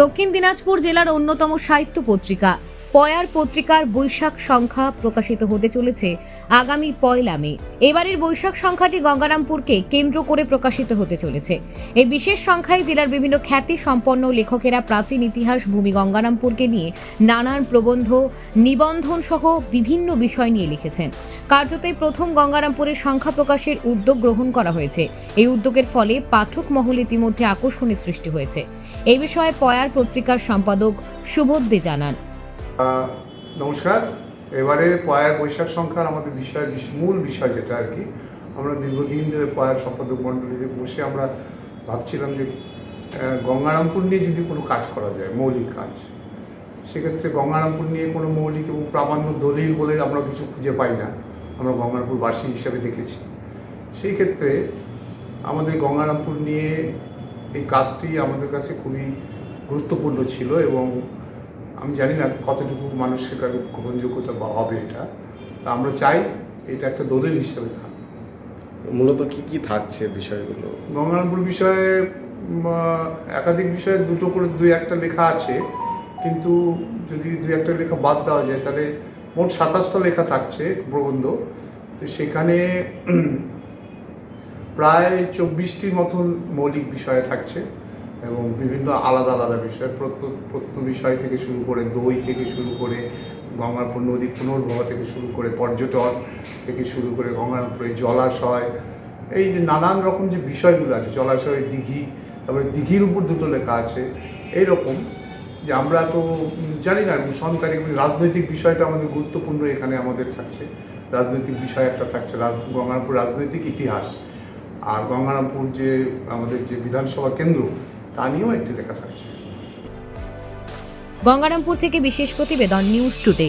দক্ষিণ দিনাজপুর জেলার অন্যতম সাহিত্য পত্রিকা। পয়ার পত্রিকার বৈশাখ সংখ্যা প্রকাশিত হতে চলেছে আগামী পয়লা মে। এবারের বৈশাখ সংখ্যাটি গঙ্গারামপুরকে কেন্দ্র করে প্রকাশিত হতে চলেছে। এই বিশেষ সংখ্যায় জেলার বিভিন্ন খ্যাতি সম্পন্ন লেখকেরা প্রাচীন ইতিহাস, ভূমি গঙ্গারামপুরকে নিয়ে নানান প্রবন্ধ নিবন্ধন সহ বিভিন্ন বিষয় নিয়ে লিখেছেন। কার্যতই প্রথম গঙ্গারামপুরের সংখ্যা প্রকাশের উদ্যোগ গ্রহণ করা হয়েছে। এই উদ্যোগের ফলে পাঠক মহল ইতিমধ্যে আকর্ষণের সৃষ্টি হয়েছে। এই বিষয়ে পয়ার পত্রিকার সম্পাদক সুবোধ দে জানান। নমস্কার। এবারে পয়ার বৈশাখ সংখ্যার আমাদের বিষয় মূল বিষয় যেটা আর কি, আমরা দীর্ঘদিন ধরে পয়ার সম্পাদক মণ্ডলীতে বসে আমরা ভাবছিলাম যে গঙ্গারামপুর নিয়ে যদি কোনো কাজ করা যায়, মৌলিক কাজ, সেক্ষেত্রে গঙ্গারামপুর নিয়ে কোনো মৌলিক এবং প্রামাণ্য দলিল বলে আমরা কিছু খুঁজে পাই না, আমরা গঙ্গারামপুরবাসী হিসেবে দেখেছি। সেই ক্ষেত্রে আমাদের গঙ্গারামপুর নিয়ে এই কাজটি আমাদের কাছে খুবই গুরুত্বপূর্ণ ছিল এবং আমি জানি না কতটুকু মানুষের কাছে গ্রহণযোগ্যতা বা হবে এটা। তা আমরা চাই এটা একটা দলিল হিসেবে থাক। মূলত কি কি থাকছে বিষয়গুলো? গঙ্গারামপুর বিষয়ে একাধিক বিষয়ে দুটো করে দুই একটা লেখা আছে। কিন্তু যদি দুই একটা লেখা বাদ দেওয়া যায় তাহলে মোট সাতাশটা লেখা থাকছে প্রবন্ধ। তো সেখানে প্রায় চব্বিশটির মতন মৌলিক বিষয় থাকছে। এবং বিভিন্ন আলাদা আলাদা বিষয় প্রত্যেক বিষয় থেকে শুরু করে দই থেকে শুরু করে গঙ্গারপুর নদী পুনর্ভব থেকে শুরু করে পর্যটন থেকে শুরু করে গঙ্গারামপুরের জলাশয়, এই যে নানান রকম যে বিষয়গুলো আছে, জলাশয়ের দিঘি, তারপরে দিঘির উপর দুটো লেখা আছে এই রকম যে আমরা তো জানি না সন্তানিক রাজনৈতিক বিষয়টা আমাদের গুরুত্বপূর্ণ এখানে আমাদের থাকছে। রাজনৈতিক বিষয় একটা থাকছে গঙ্গারামপুর রাজনৈতিক ইতিহাস। আর গঙ্গারামপুর যে আমাদের যে বিধানসভা কেন্দ্র তা নিয়েও একটি লেখা থাকছে। গঙ্গারামপুর থেকে বিশেষ প্রতিবেদন নিউজ টুডে।